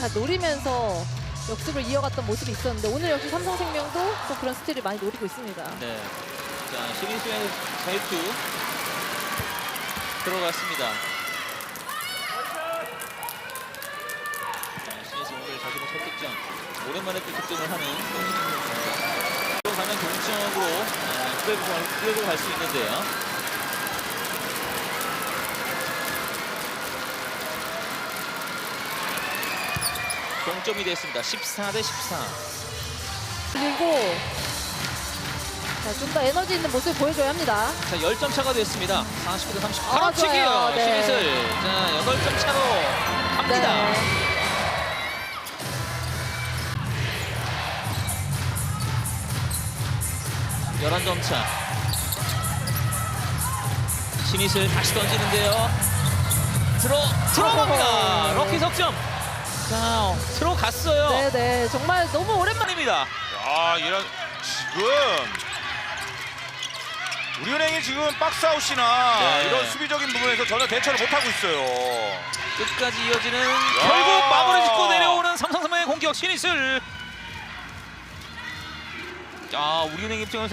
다 노리면서 역습을 이어갔던 모습이 있었는데 오늘 역시 삼성생명도 또 그런 스틸을 많이 노리고 있습니다. 네. 자, 신희수의 자유투 들어갔습니다. 자, 신희수 오늘 자신의 첫 득점. 오랜만에 또 득점을 하는 들어가면 동점으로 아, 끌고 갈수 있는데요. 동점이 됐습니다. 14 대 14. 그리고 좀더 에너지 있는 모습을 보여줘야 합니다. 자, 10점 차가 됐습니다. 49 대 30. 아, 바로 치기요. 좋아요. 네. 신이슬. 자, 8점 차로 갑니다. 네. 열한 점 차. 신이슬 다시 던지는데요. 들어 들어갑니다. 어허허. 럭키 석점. 자, 들어갔어요. 네네 정말 너무 오랜만에 입니다. 아 이런 지금 우리은행이 지금 박스아웃이나 네. 이런 수비적인 부분에서 전혀 대처를 못하고 있어요. 끝까지 이어지는 결국 마무리 짓고 내려오는 삼성생명의 공격 신이슬. 자, 우리은행 입장에서